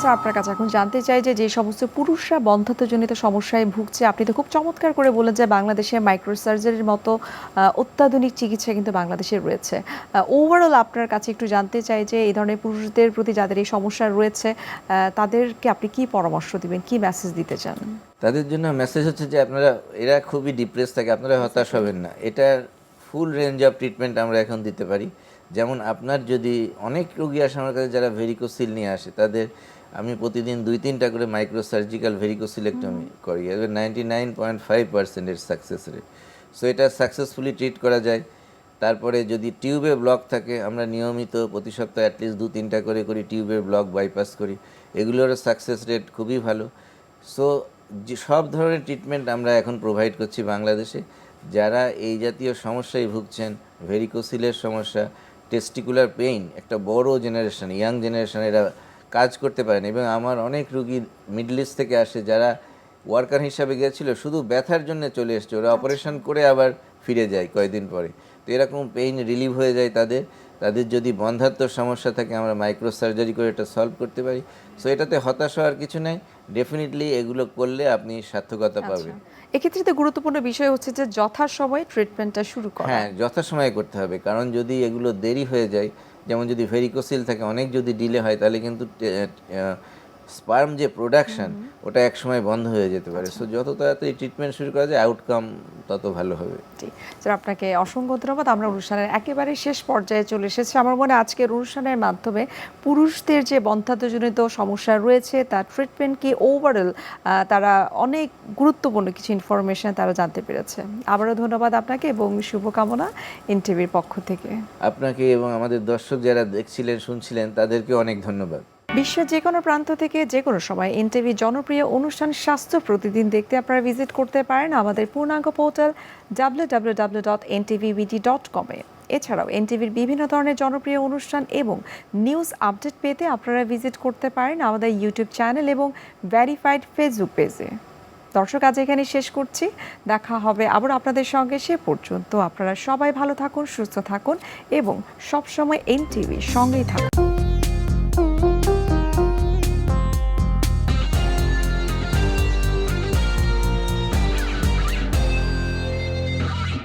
Sir আপনার কাছে এখন জানতে চাই যে যে সমস্ত পুরুষরা বন্ধ্যাত্বজনিত সমস্যায় ভুগছে, আপনি তো খুব চমৎকার করে বলেন যে বাংলাদেশে মাইক্রোসার্জারির মতো অত্যাধুনিক চিকিৎসা কিন্তু বাংলাদেশে রয়েছে। ওভারঅল আপনার কাছে একটু জানতে চাই যে, এই ধরনের পুরুষদের প্রতি যাদের এই সমস্যা রয়েছে তাদেরকে আপনি কি পরামর্শ দিবেন, কি মেসেজ দিতে চান? তাদের জন্য মেসেজ হচ্ছে যে, আপনারা, এরা খুবই ডিপ্রেস থাকে, আপনারা হতাশ হবেন না। এটার ফুল রেঞ্জ অফ ট্রিটমেন্ট আমরা এখন দিতে পারি। যেমন আপনার যদি অনেক রোগী আসে আমার কাছে, যারা ভেরিকোসিল নিয়ে আসে, তাদের আমি প্রতিদিন দুই তিনটা করে মাইক্রো সার্জিক্যাল ভেরিকোসিলেক্টমি করি নাইনটি নাইন পয়েন্ট ফাইভ পার্সেন্টের সাকসেস রেট সো এটা সাকসেসফুলি ট্রিট করা যায়। তারপরে যদি টিউবে ব্লক থাকে, আমরা নিয়মিত প্রতি সপ্তাহে অ্যাটলিস্ট দু তিনটা করে করি টিউবের ব্লক বাইপাস করি। এগুলোর সাকসেস রেট খুবই ভালো। সো যে সব ধরনের ট্রিটমেন্ট আমরা এখন প্রোভাইড করছি বাংলাদেশে। যারা এই জাতীয় সমস্যায় ভুগছেন ভেরিকোসিলের সমস্যা টেস্টিকুলার পেইন একটা বড় জেনারেশন ইয়াং জেনারেশন এরা কাজ করতে পারেন। এবং আমার অনেক রুগী মিডল ইস্ট থেকে আসে যারা ওয়ার্কার হিসাবে গিয়েছিল শুধু ব্যথার জন্য চলে এসছে। ওরা অপারেশন করে আবার ফিরে যায় কয়েকদিন পরে। তো এরকম পেইন রিলিভ হয়ে যায় তাদের। তাদের যদি বন্ধাত্ম সমস্যা থাকে আমরা মাইক্রো সার্জারি করে এটা সলভ করতে পারি। সো এটাতে হতাশ হওয়ার কিছু নেই। ডেফিনেটলি এগুলো করলে আপনি সার্থকতা পাবেন। এক্ষেত্রে তো গুরুত্বপূর্ণ বিষয় হচ্ছে যে যথাসময়ে ট্রিটমেন্টটা শুরু করা। হ্যাঁ যথাসময়ে করতে হবে। কারণ যদি এগুলো দেরি হয়ে যায় যেমন যদি ভেরিকোসিল থাকে অনেক যদি ডিলে হয় তাহলে কিন্তু স্পার্ম যে প্রোডাকশন ওটা এক সময় বন্ধ হয়ে যেতে পারে। সো যত তাড়াতাড়ি ট্রিটমেন্ট শুরু করা যায় আউটকাম তত ভালো হবে। জি। স্যার আপনাকে অসংখ্য ধন্যবাদ। আমরা অনুষ্ঠানের একেবারে শেষ পর্যায়ে চলে এসেছি। আমার মনে আজকের অনুষ্ঠানের মাধ্যমে পুরুষদের যে বন্ধ্যাত্বজনিত সমস্যা রয়েছে তার ট্রিটমেন্ট কি ওভারঅল তারা অনেক গুরুত্বপূর্ণ কিছু ইনফরমেশন তারা জানতে পেরেছে। আবারও ধন্যবাদ আপনাকে এবং শুভকামনা এনটিভির পক্ষ থেকে। আপনাকে এবং আমাদের দর্শক যারা দেখছিলেন শুনছিলেন তাদেরকে অনেক ধন্যবাদ। বিশ্বের যে কোনো প্রান্ত থেকে যে কোনো সময় এনটিভি জনপ্রিয় অনুষ্ঠান স্বাস্থ্য প্রতিদিন দেখতে আপনারা ভিজিট করতে পারেন আমাদের পূর্ণাঙ্গ portal W W W dot NTVBD dot কমে এছাড়াও এনটিভির বিভিন্ন ধরনের জনপ্রিয় অনুষ্ঠান এবং নিউজ আপডেট পেতে আপনারা ভিজিট করতে পারেন আমাদের ইউটিউব চ্যানেল এবং ভ্যারিফাইড ফেসবুক পেজে। দর্শক, আজ এখানে শেষ করছি। দেখা হবে আবার আপনাদের সঙ্গে সে পর্যন্ত। আপনারা সবাই ভালো থাকুন, সুস্থ থাকুন এবং সবসময় এনটিভির সঙ্গেই থাকুন।